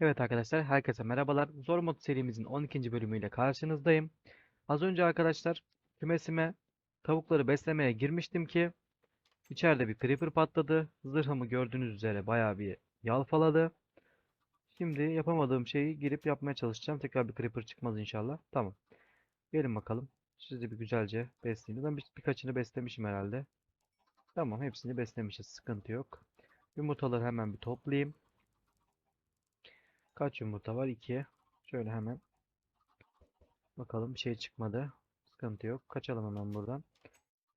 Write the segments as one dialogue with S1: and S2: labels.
S1: Evet arkadaşlar, herkese merhabalar. Zor Mod serimizin 12. bölümüyle karşınızdayım. Az önce arkadaşlar kümesime tavukları beslemeye girmiştim ki içeride bir creeper patladı. Zırhımı gördüğünüz üzere bayağı bir yalpaladı. Şimdi yapamadığım şeyi girip yapmaya çalışacağım. Tekrar bir creeper çıkmaz inşallah. Tamam. Gelin bakalım. Sizi bir güzelce besleyeyim. Ben bir, birkaçını beslemişim herhalde. Tamam, hepsini beslemişiz. Sıkıntı yok. Yumurtaları hemen bir toplayayım. Kaç yumurta var? 2. Şöyle hemen bakalım bir şey çıkmadı. Sıkıntı yok. Kaçalım hemen buradan.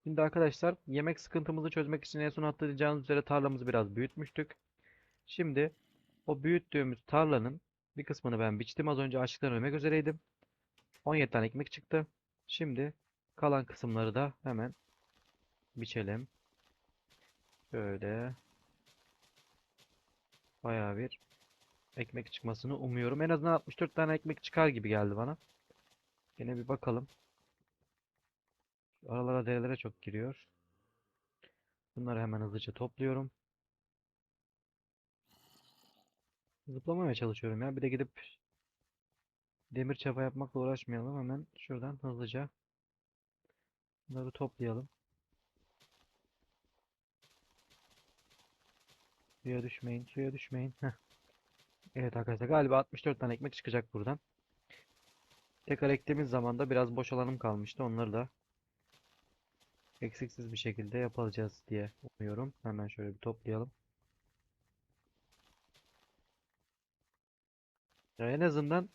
S1: Şimdi arkadaşlar yemek sıkıntımızı çözmek için en son hatırlayacağınız üzere tarlamızı biraz büyütmüştük. Şimdi o büyüttüğümüz tarlanın bir kısmını ben biçtim. Az önce açlıktan ölmek üzereydim. 17 tane ekmek çıktı. Şimdi kalan kısımları da hemen biçelim. Şöyle bayağı bir ekmek çıkmasını umuyorum. En azından 64 tane ekmek çıkar gibi geldi bana. Yine bir bakalım. Aralara derelere çok giriyor. Bunları hemen hızlıca topluyorum. Zıplamaya çalışıyorum ya. Bir de gidip demir çapa yapmakla uğraşmayalım. Hemen şuradan hızlıca bunları toplayalım. Suya düşmeyin, suya düşmeyin. Heh. Evet arkadaşlar galiba 64 tane ekmek çıkacak buradan. Tekrar ektiğimiz zaman da biraz boş alanım kalmıştı. Onları da eksiksiz bir şekilde yapacağız diye umuyorum. Hemen şöyle bir toplayalım. Ya en azından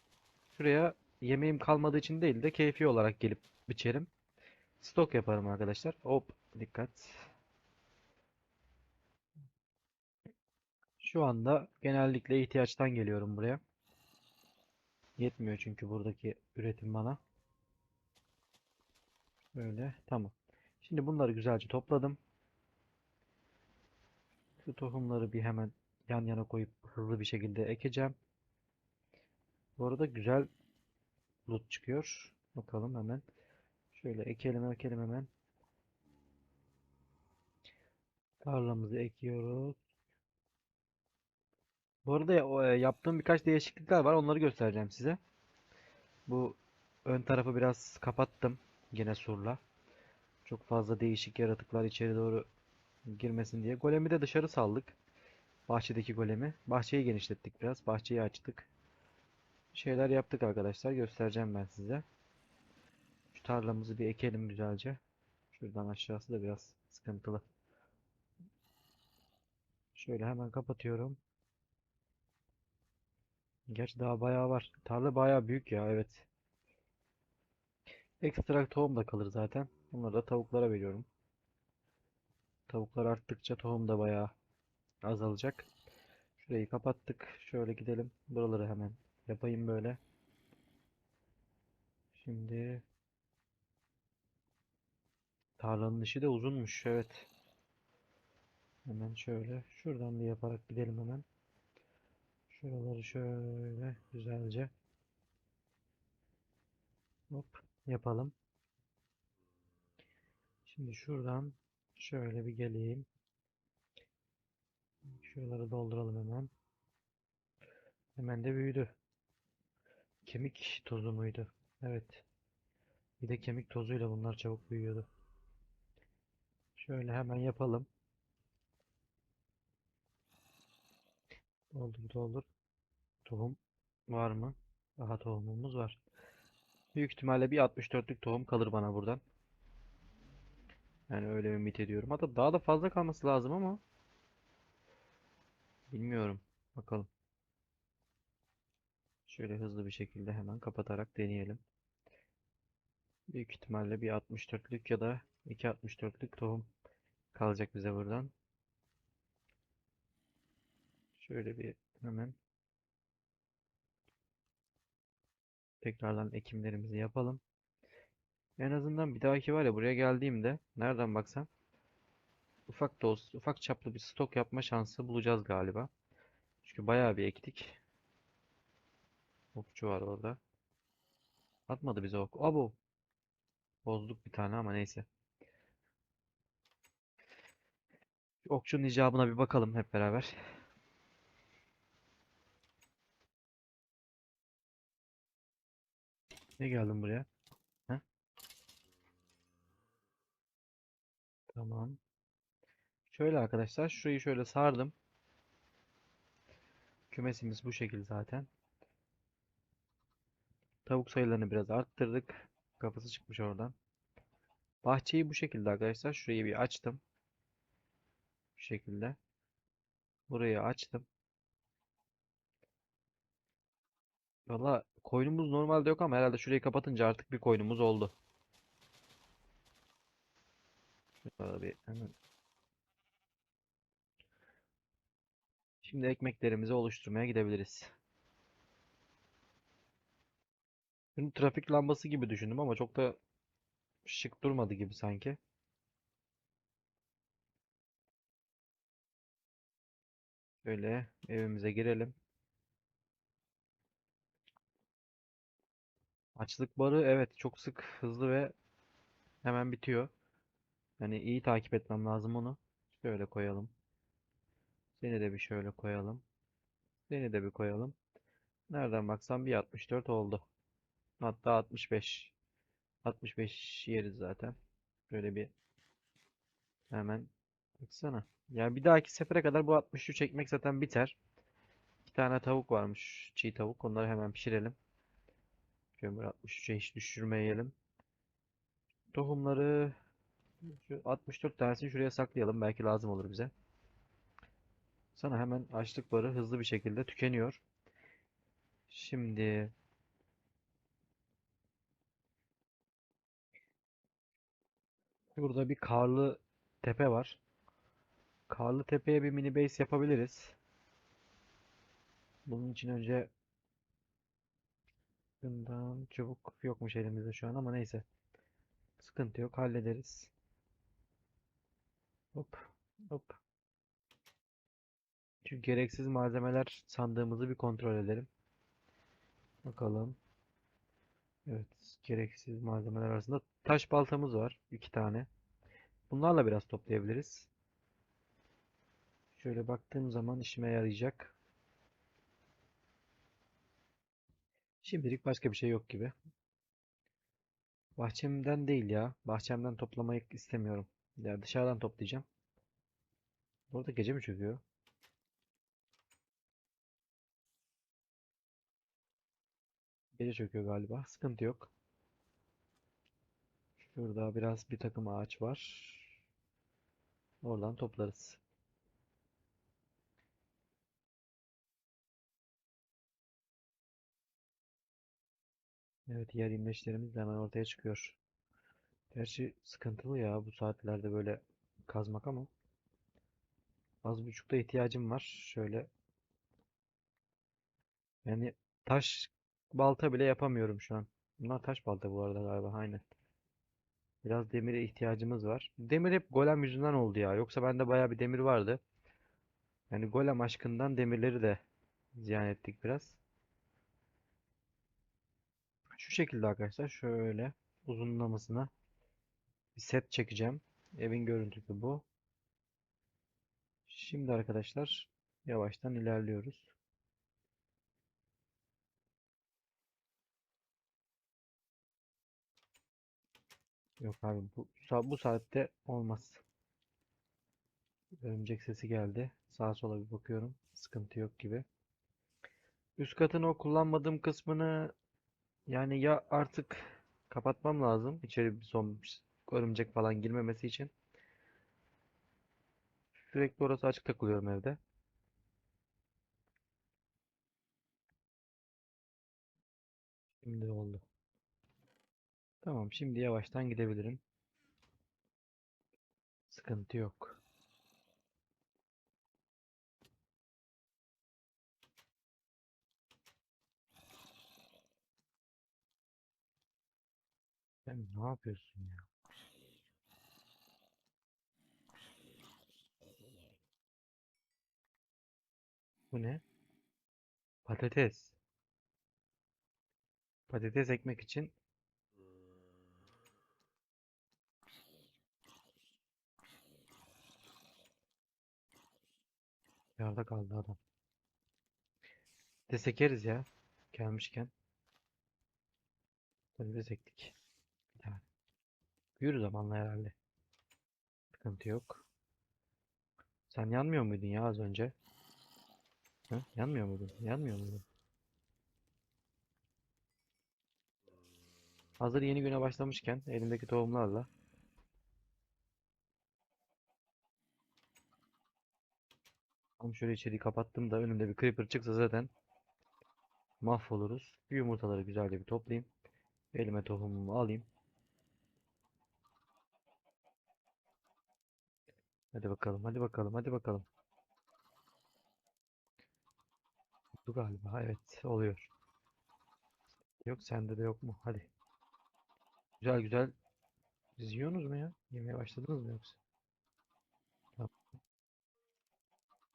S1: şuraya yemeğim kalmadığı için değil de keyfi olarak gelip biçerim. Stok yaparım arkadaşlar. Hop dikkat. Şu anda genellikle ihtiyaçtan geliyorum buraya. Yetmiyor çünkü buradaki üretim bana. Böyle tamam. Şimdi bunları güzelce topladım. Şu tohumları bir hemen yan yana koyup hızlı bir şekilde ekeceğim. Bu arada güzel loot çıkıyor. Bakalım hemen. Şöyle ekelim ekelim hemen. Tarlamızı ekiyoruz. Bu arada o, e, yaptığım birkaç değişiklikler var. Onları göstereceğim size. Bu ön tarafı biraz kapattım. Yine surla. Çok fazla değişik yaratıklar içeri doğru girmesin diye. Golemi de dışarı saldık. Bahçedeki golemi. Bahçeyi genişlettik biraz. Bahçeyi açtık. Şeyler yaptık arkadaşlar. Göstereceğim ben size. Şu tarlamızı bir ekelim güzelce. Şuradan aşağısı da biraz sıkıntılı. Şöyle hemen kapatıyorum. Gerçi daha bayağı var. Tarla bayağı büyük ya evet. Ekstra tohum da kalır zaten. Bunları da tavuklara veriyorum. Tavuklar arttıkça tohum da bayağı azalacak. Şurayı kapattık. Şöyle gidelim. Buraları hemen yapayım böyle. Şimdi tarlanın işi de uzunmuş. Evet. Hemen şöyle. Şuradan bir yaparak gidelim hemen. Şuraları şöyle güzelce. Hop yapalım. Şimdi şuradan şöyle bir geleyim. Şuraları dolduralım hemen. Hemen de büyüdü. Kemik tozu muydu? Evet. Bir de kemik tozuyla bunlar çabuk büyüyordu. Şöyle hemen yapalım. Doldur doldur. Tohum var mı? Daha tohumumuz var. Büyük ihtimalle bir 64'lük tohum kalır bana buradan. Yani öyle ümit ediyorum. Hatta daha da fazla kalması lazım ama bilmiyorum. Bakalım. Şöyle hızlı bir şekilde hemen kapatarak deneyelim. Büyük ihtimalle bir 64'lük ya da 2 64'lük tohum kalacak bize buradan. Şöyle bir hemen tekrardan ekimlerimizi yapalım. En azından bir dahaki var ya buraya geldiğimde nereden baksam ufak da ufak çaplı bir stok yapma şansı bulacağız galiba. Çünkü bayağı bir ektik. Okçu var orada. Atmadı bize ok. Abo. Bozduk bir tane ama neyse. Okçunun icabına bir bakalım hep beraber. Ne geldin buraya? Heh. Tamam. Şöyle arkadaşlar şurayı şöyle sardım. Kümesimiz bu şekil zaten. Tavuk sayılarını biraz arttırdık. Kafası çıkmış oradan. Bahçeyi bu şekilde arkadaşlar. Şurayı bir açtım. Bu şekilde. Burayı açtım. Valla koyunumuz normalde yok ama herhalde şurayı kapatınca artık bir koyunumuz oldu. Şurada hemen. Şimdi ekmeklerimizi oluşturmaya gidebiliriz. Bunu trafik lambası gibi düşündüm ama çok da şık durmadı gibi sanki. Şöyle evimize girelim. Açlık barı evet çok sık, hızlı ve hemen bitiyor. Yani iyi takip etmem lazım onu. Şöyle koyalım. Seni de bir şöyle koyalım. Seni de bir koyalım. Nereden baksam bir 64 oldu. Hatta 65. 65 yeriz zaten. Böyle bir hemen baksana. Ya bir dahaki sefere kadar bu 63 çekmek zaten biter. İki tane tavuk varmış. Çiğ tavuk. Onları hemen pişirelim. Kömür 63'e hiç düşürmeyelim. Tohumları şu 64 tanesini şuraya saklayalım. Belki lazım olur bize. Sana hemen açlık barı hızlı bir şekilde tükeniyor. Şimdi burada bir karlı tepe var. Karlı tepeye bir mini base yapabiliriz. Bunun için önce bundan çubuk yokmuş elimizde şu an ama neyse. Sıkıntı yok hallederiz. Hop hop. Şu gereksiz malzemeler sandığımızı bir kontrol edelim. Bakalım. Evet, gereksiz malzemeler arasında taş baltamız var. iki tane. Bunlarla biraz toplayabiliriz. Şöyle baktığım zaman işime yarayacak. Şimdilik başka bir şey yok gibi. Bahçemden değil ya. Bahçemden toplamayı istemiyorum. Ya dışarıdan toplayacağım. Burada gece mi çöküyor? Gece çöküyor galiba. Sıkıntı yok. Şurada biraz bir takım ağaç var. Oradan toplarız. Evet yer imleçlerimiz de hemen ortaya çıkıyor. Gerçi sıkıntılı ya bu saatlerde böyle kazmak ama az buçukta ihtiyacım var. Şöyle yani taş balta bile yapamıyorum şu an. Bunlar taş balta bu arada galiba aynen. Biraz demire ihtiyacımız var. Demir hep golem yüzünden oldu ya. Yoksa bende bayağı bir demir vardı. Yani golem aşkından demirleri de ziyan ettik biraz. Şu şekilde arkadaşlar şöyle uzunlamasına bir set çekeceğim. Evin görüntüsü bu. Şimdi arkadaşlar yavaştan ilerliyoruz. Yok abi bu, bu saatte olmaz. Örümcek sesi geldi. Sağa sola bir bakıyorum. Sıkıntı yok gibi. Üst katın o kullanmadığım kısmını yani ya artık kapatmam lazım. İçeri bir son örümcek falan girmemesi için. Sürekli orası açık takılıyorum evde. Şimdi oldu. Tamam şimdi yavaştan gidebilirim. Sıkıntı yok. Sen ne yapıyorsun ya? Bu ne? Patates. Patates ekmek için yarıda kaldı adam. Desekeriz ya. Gelmişken. Patates ektik. Büyür zamanla herhalde. Sıkıntı yok. Sen yanmıyor muydun ya az önce? Hı? Yanmıyor muydun? Yanmıyor muydun? Hazır yeni güne başlamışken elimdeki tohumlarla Tam şöyle içeriği kapattım da önümde bir creeper çıksa zaten mahvoluruz. Bir yumurtaları güzelce bir toplayayım. Elime tohumumu alayım. Hadi bakalım, hadi bakalım, hadi bakalım. Bu galiba, evet oluyor. Yok sende de yok mu? Hadi. Güzel güzel. Siz yiyorsunuz mu ya? Yemeye başladınız mı yoksa? Tamam.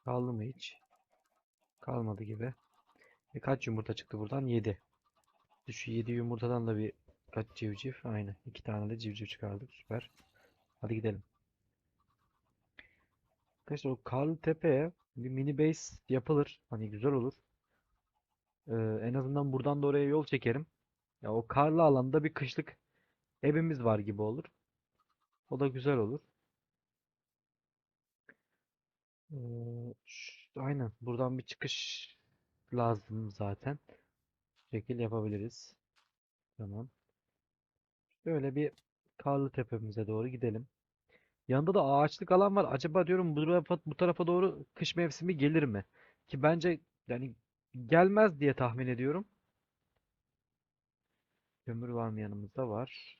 S1: Kaldı mı hiç? Kalmadı gibi. E kaç yumurta çıktı buradan? 7. Şu 7 yumurtadan da bir kaç civciv? Aynen. 2 tane de civciv çıkardık. Süper. Hadi gidelim. Arkadaşlar o Karlı Tepe'ye bir mini base yapılır. Hani güzel olur. Ee, en azından buradan da oraya yol çekerim. Ya o karlı alanda bir kışlık evimiz var gibi olur. O da güzel olur. Ee, aynen. Buradan bir çıkış lazım zaten. Şekil yapabiliriz. Tamam. Böyle bir karlı tepemize doğru gidelim. Yanında da ağaçlık alan var. Acaba diyorum bu tarafa, bu tarafa doğru kış mevsimi gelir mi? Ki bence yani gelmez diye tahmin ediyorum. Kömür var mı yanımızda? Var.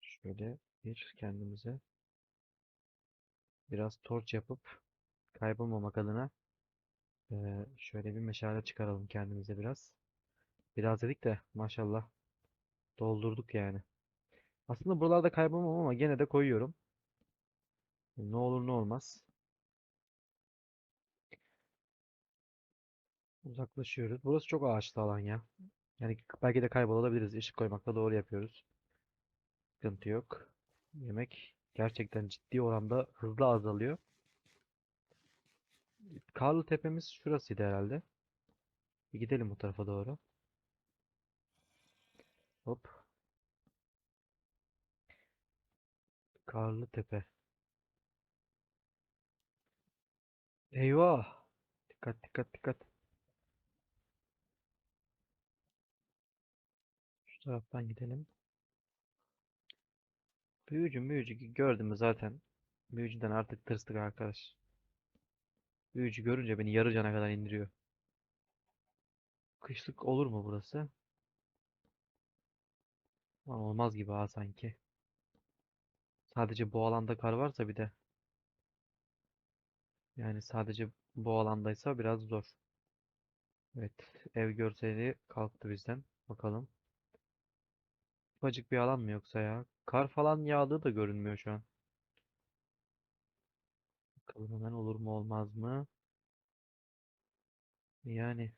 S1: Şöyle bir kendimize biraz torç yapıp kaybolmamak adına şöyle bir meşale çıkaralım kendimize biraz. Biraz dedik de maşallah doldurduk yani. Aslında buralarda kaybolmam ama gene de koyuyorum. Ne olur ne olmaz. Uzaklaşıyoruz. Burası çok ağaçlı alan ya. Yani belki de kaybolabiliriz. Işık koymakla doğru yapıyoruz. Sıkıntı yok. Yemek gerçekten ciddi oranda hızlı azalıyor. Karlı tepemiz şurasıydı herhalde. Bir gidelim bu tarafa doğru. Hop. Karlı tepe. Eyvah. Dikkat dikkat dikkat. Şu taraftan gidelim. Büyücü büyücü gördüm zaten. Büyücüden artık tırstık arkadaş. Büyücü görünce beni yarı cana kadar indiriyor. Kışlık olur mu burası? Olmaz gibi ha sanki. Sadece bu alanda kar varsa bir de. Yani sadece bu alandaysa biraz zor. Evet. Ev görseli kalktı bizden. Bakalım. Ufacık bir alan mı yoksa ya? Kar falan yağdığı da görünmüyor şu an. Bakalım hemen olur mu olmaz mı? Yani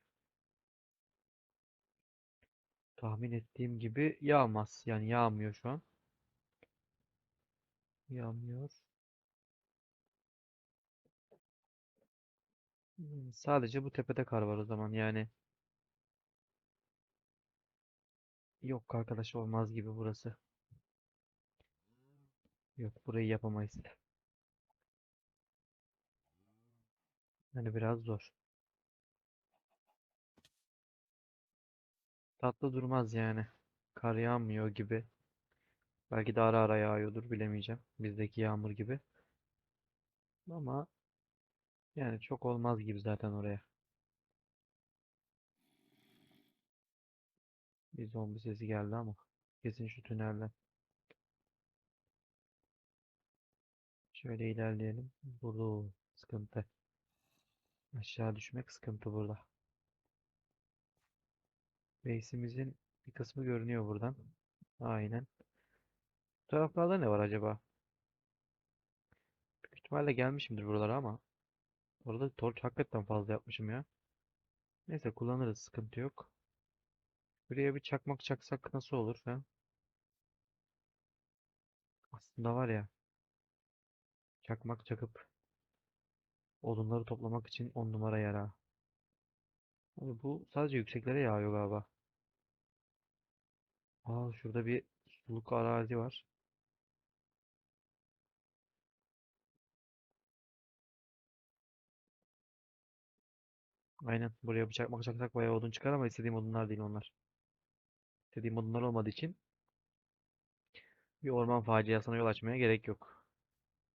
S1: tahmin ettiğim gibi yağmaz. Yani yağmıyor şu an. Yağmıyor. Hmm, Sadece bu tepede kar var o zaman yani. Yok arkadaş olmaz gibi burası. Yok burayı yapamayız. Yani biraz zor. Tatlı durmaz yani. Kar yağmıyor gibi. Belki de ara ara yağıyordur bilemeyeceğim. Bizdeki yağmur gibi. Ama yani çok olmaz gibi zaten oraya. Bir zombi sesi geldi ama. Kesin şu tünelden. Şöyle ilerleyelim. Burada sıkıntı. Aşağı düşmek sıkıntı burada. Base'imizin bir kısmı görünüyor buradan. Aynen. Taraflarda ne var acaba? Büyük ihtimalle gelmişimdir buralara ama. Orada torç hakikaten fazla yapmışım ya. Neyse kullanırız sıkıntı yok. Buraya bir çakmak çaksak nasıl olur ha? Aslında var ya. Çakmak çakıp odunları toplamak için on numara yer ha. Abi bu sadece yükseklere yağıyor galiba. Aa şurada bir suluk arazi var. Aynen. Buraya bıçak makacaksak bayağı odun çıkar ama istediğim odunlar değil onlar. İstediğim odunlar olmadığı için bir orman faciasına yol açmaya gerek yok.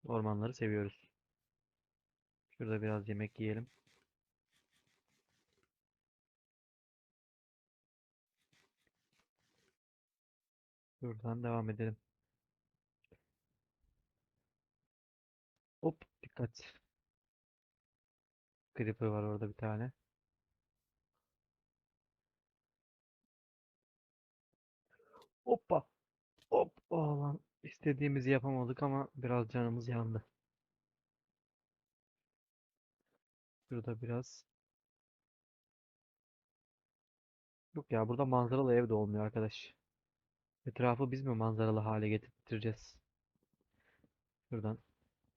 S1: Ormanları seviyoruz. Şurada biraz yemek yiyelim. Buradan devam edelim. Hop dikkat. Creeper var orada bir tane. Hoppa. Hop. Oh lan. İstediğimizi yapamadık ama biraz canımız yandı. Şurada biraz. Yok ya burada manzaralı ev de olmuyor arkadaş. Etrafı biz mi manzaralı hale getireceğiz? Şuradan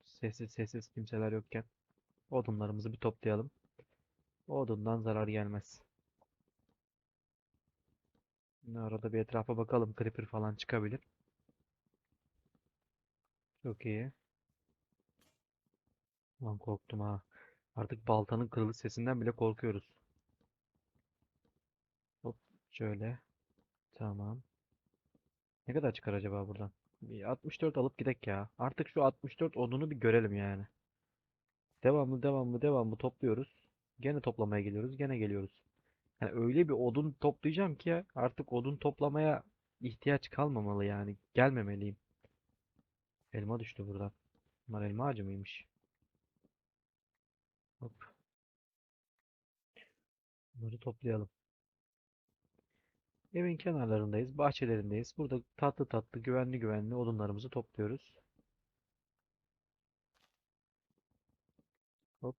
S1: sessiz sessiz kimseler yokken odunlarımızı bir toplayalım. Odundan zarar gelmez. Yine arada bir etrafa bakalım. Creeper falan çıkabilir. Çok iyi. Lan korktum ha. Artık baltanın kırılış sesinden bile korkuyoruz. Hop şöyle. Tamam. Ne kadar çıkar acaba buradan? Bir 64 alıp gidek ya. Artık şu 64 odunu bir görelim yani. Devamlı devamlı devamlı topluyoruz. Gene toplamaya geliyoruz. Gene geliyoruz. Yani öyle bir odun toplayacağım ki artık odun toplamaya ihtiyaç kalmamalı yani. Gelmemeliyim. Elma düştü buradan. Bunlar elma ağacı mıymış? Hop. Bunları toplayalım. Evin kenarlarındayız, bahçelerindeyiz. Burada tatlı tatlı, güvenli güvenli odunlarımızı topluyoruz. Hop.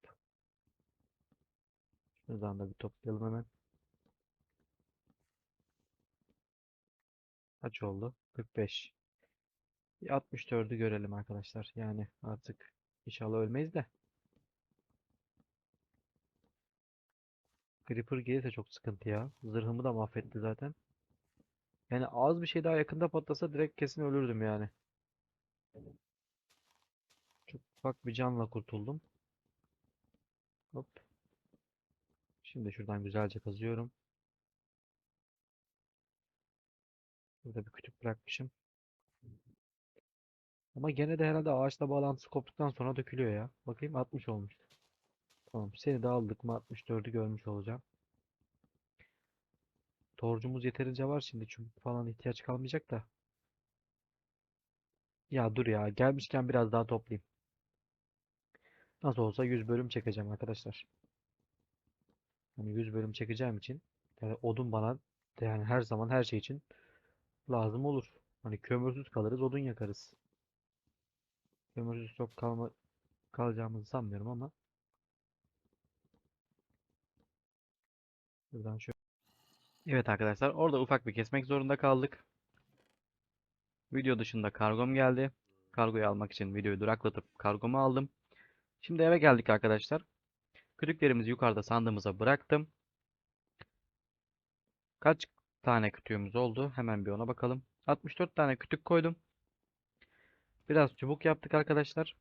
S1: Şuradan da bir toplayalım hemen. Kaç oldu? 45. Bir 64'ü görelim arkadaşlar. Yani artık inşallah ölmeyiz de. Creeper gelirse çok sıkıntı ya. Zırhımı da mahvetti zaten. Yani az bir şey daha yakında patlasa direkt kesin ölürdüm yani. Çok ufak bir canla kurtuldum. Hop. Şimdi şuradan güzelce kazıyorum. Burada bir kütük bırakmışım. Ama gene de herhalde ağaçla bağlantısı koptuktan sonra dökülüyor ya. Bakayım 60 olmuş. Tamam seni de aldık mı 64'ü görmüş olacağım. Torcumuz yeterince var şimdi çubuk falan ihtiyaç kalmayacak da. Ya dur ya gelmişken biraz daha toplayayım. Nasıl olsa 100 bölüm çekeceğim arkadaşlar. Hani 100 bölüm çekeceğim için yani odun bana yani her zaman her şey için lazım olur. Hani kömürsüz kalırız, odun yakarız. Kömürsüz çok kalma kalacağımızı sanmıyorum ama buradan şöyle Evet arkadaşlar orada ufak bir kesmek zorunda kaldık. Video dışında kargom geldi. Kargoyu almak için videoyu duraklatıp kargomu aldım. Şimdi eve geldik arkadaşlar. Kütüklerimizi yukarıda sandığımıza bıraktım. Kaç tane kütüğümüz oldu? Hemen bir ona bakalım. 64 tane kütük koydum. Biraz çubuk yaptık arkadaşlar.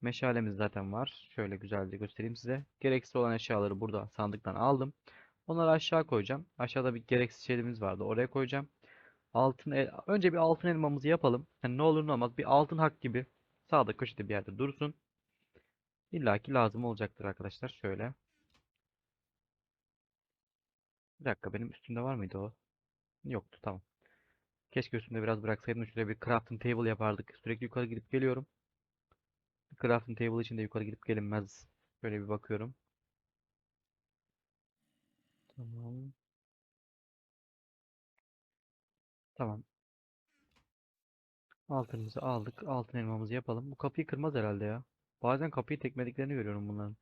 S1: Meşalemiz zaten var. Şöyle güzelce göstereyim size. Gereksiz olan eşyaları burada sandıktan aldım. Onları aşağı koyacağım. Aşağıda bir gereksiz şeylerimiz vardı. Oraya koyacağım. Altın el önce bir altın elmamızı yapalım. Yani ne olur ne olmaz bir altın hak gibi sağda köşede bir yerde dursun. İlla ki lazım olacaktır arkadaşlar. Şöyle. Bir dakika benim üstümde var mıydı o? Yoktu tamam. Keşke üstümde biraz bıraksaydım. Şuraya bir crafting table yapardık. Sürekli yukarı gidip geliyorum. Crafting table için de yukarı gidip gelinmez. Şöyle bir bakıyorum. Tamam. Tamam. Altınımızı aldık. Altın elmamızı yapalım. Bu kapıyı kırmaz herhalde ya. Bazen kapıyı tekmelediklerini görüyorum bunların.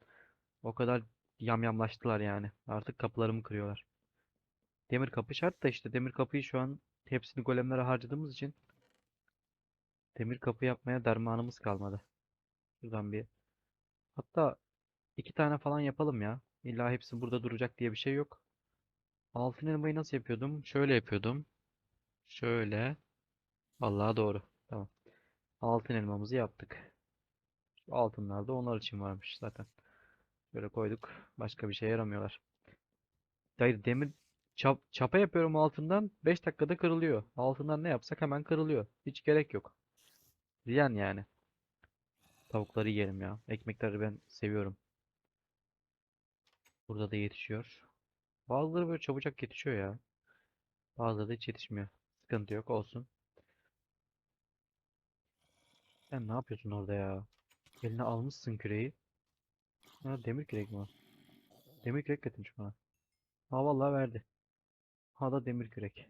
S1: O kadar yamyamlaştılar yani. Artık kapılarımı kırıyorlar. Demir kapı şart da işte demir kapıyı şu an hepsini golemlere harcadığımız için demir kapı yapmaya dermanımız kalmadı. Şuradan bir hatta iki tane falan yapalım ya. İlla hepsi burada duracak diye bir şey yok. Altın elmayı nasıl yapıyordum? Şöyle yapıyordum. Şöyle. Vallahi doğru. Tamam. Altın elmamızı yaptık. Şu altınlar da onlar için varmış zaten. Böyle koyduk. Başka bir şeye yaramıyorlar. Hayır demir çap, çapa yapıyorum altından 5 dakikada kırılıyor. Altından ne yapsak hemen kırılıyor. Hiç gerek yok. Ziyan yani. Tavukları yiyelim ya. Ekmekleri ben seviyorum. Burada da yetişiyor. Bazıları böyle çabucak yetişiyor ya. Bazıları da hiç yetişmiyor. Sıkıntı yok olsun. Sen ne yapıyorsun orada ya? Eline almışsın küreği. Ha, demir kürek mi o? Demir kürek getirmiş bana. Ha vallahi verdi. Ha da demir kürek.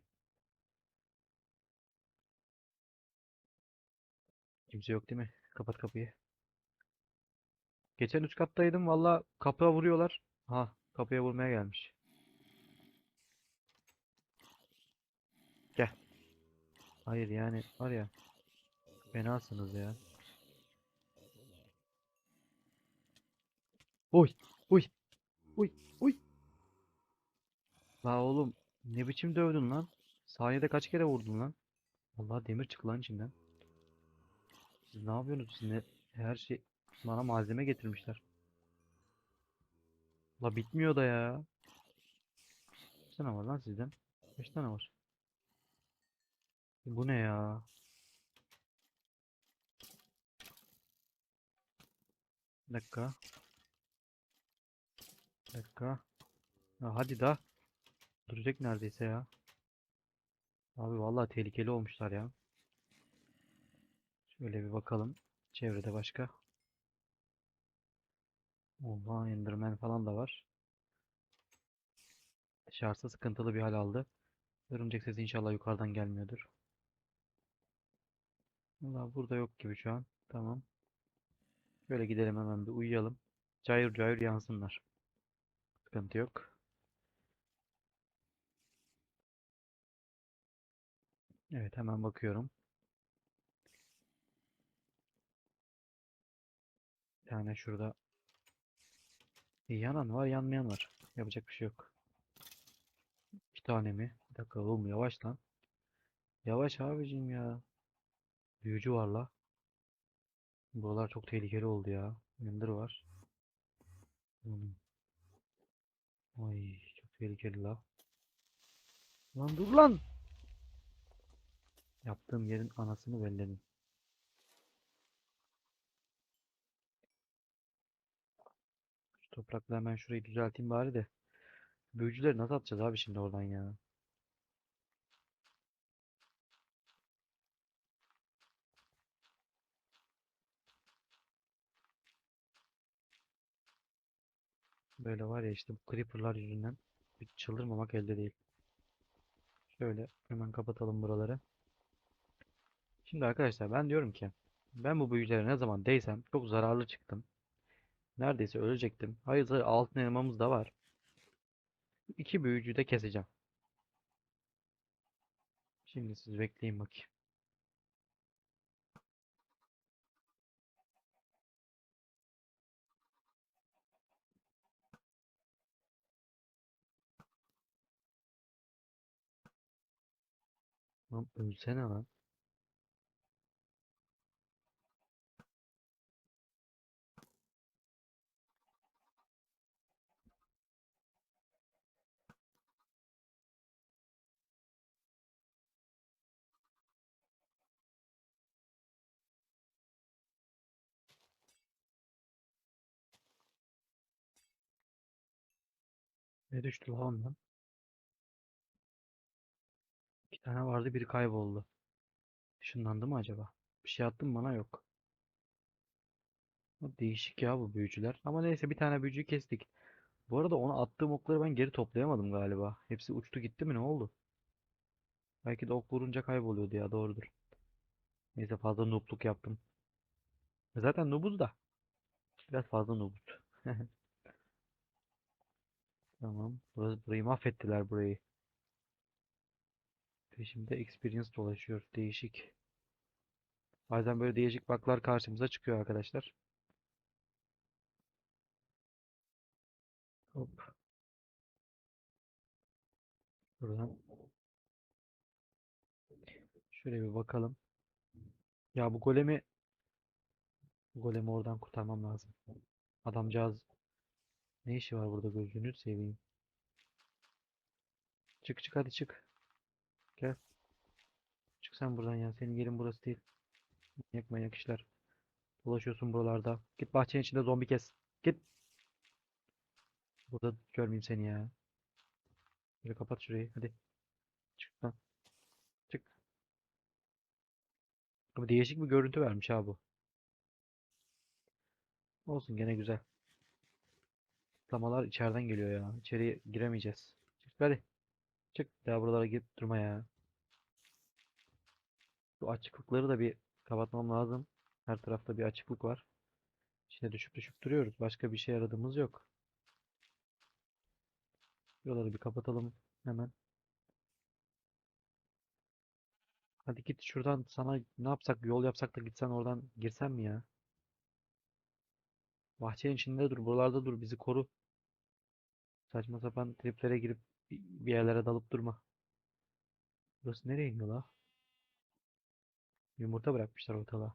S1: Kimse yok değil mi? Kapat kapıyı. Geçen üst kattaydım valla kapıya vuruyorlar. Ha kapıya vurmaya gelmiş. Gel. Hayır yani var ya. Fenasınız ya. Oy. Uy. Uy. Uy. La oğlum ne biçim dövdün lan? Saniyede kaç kere vurdun lan? Vallahi demir çıktı lan içinden. Siz ne yapıyorsunuz? Siz ne? Her şey bana malzeme getirmişler. La bitmiyor da ya. Kaç tane var lan sizden? Kaç tane var? Bu ne ya? Bir dakika. Bir dakika. Ya hadi da. Duracak neredeyse ya. Abi vallahi tehlikeli olmuşlar ya. Şöyle bir bakalım. Çevrede başka. Oha Enderman falan da var. Dışarısı sıkıntılı bir hal aldı. Örümcek sesi inşallah yukarıdan gelmiyordur. Valla burada yok gibi şu an. Tamam. Şöyle gidelim hemen bir uyuyalım. Cayır cayır yansınlar. Sıkıntı yok. Evet hemen bakıyorum. Bir tane şurada yanan var yanmayan var. Yapacak bir şey yok. İki tane mi? Bir dakika oğlum yavaş lan. Yavaş abicim ya. Büyücü var la. Buralar çok tehlikeli oldu ya. Ender var. Oğlum. Ay çok tehlikeli la. Lan dur lan. Yaptığım yerin anasını belledim. Şu toprakla hemen şurayı düzelteyim bari de. Büyücüleri nasıl atacağız abi şimdi oradan ya? Böyle var ya işte bu creeper'lar yüzünden bir çıldırmamak elde değil. Şöyle hemen kapatalım buraları. Şimdi arkadaşlar ben diyorum ki ben bu büyücülere ne zaman değsem çok zararlı çıktım. Neredeyse ölecektim. Hayır, altın elmamız da var. İki büyücüyü de keseceğim. Şimdi siz bekleyin bakayım. Lan ölsene lan. Ne düştü lan ondan? İki tane vardı biri kayboldu. Işınlandı mı acaba? Bir şey attın bana yok. Değişik ya bu büyücüler. Ama neyse bir tane büyücüyü kestik. Bu arada ona attığım okları ben geri toplayamadım galiba. Hepsi uçtu gitti mi ne oldu? Belki de ok vurunca kayboluyordu ya doğrudur. Neyse fazla noobluk yaptım. Zaten noobuz da. Biraz fazla noobuz. Tamam. Burası, burayı mahvettiler burayı. Peşimde experience dolaşıyor. Değişik. Bazen böyle değişik bug'lar karşımıza çıkıyor arkadaşlar. Hop. Buradan. Şöyle bir bakalım. Ya bu golemi bu golemi oradan kurtarmam lazım. Adamcağız ne işi var burada gözünü seveyim. Çık çık hadi çık. Gel. Çık sen buradan ya. Senin yerin burası değil. Manyak manyak işler. Dolaşıyorsun buralarda. Git bahçenin içinde zombi kes. Git. Burada görmeyeyim seni ya. Şöyle kapat şurayı. Hadi. Çık lan. Çık. Ama değişik bir görüntü vermiş ha bu. Olsun gene güzel. Kutlamalar içeriden geliyor ya. İçeriye giremeyeceğiz. Çık hadi. Çık. Daha buralara girip durma ya. Bu açıklıkları da bir kapatmam lazım. Her tarafta bir açıklık var. İçine düşüp düşüp duruyoruz. Başka bir şey aradığımız yok. Buraları bir kapatalım hemen. Hadi git şuradan sana ne yapsak yol yapsak da gitsen oradan girsen mi ya? Bahçenin içinde dur, buralarda dur, bizi koru. Saçma sapan triplere girip bir yerlere dalıp durma. Burası nereye iniyor la? Yumurta bırakmışlar ortalığa.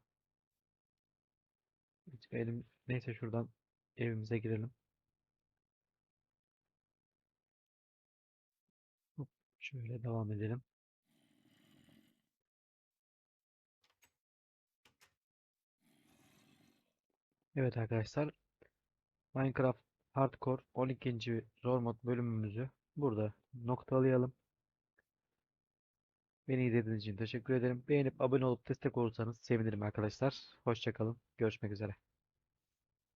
S1: Elim, neyse şuradan evimize girelim. Şöyle devam edelim. Evet arkadaşlar, Minecraft Hardcore 12. zor mod bölümümüzü burada noktalayalım. Beni izlediğiniz için teşekkür ederim. Beğenip abone olup destek olursanız sevinirim arkadaşlar. Hoşça kalın. Görüşmek üzere.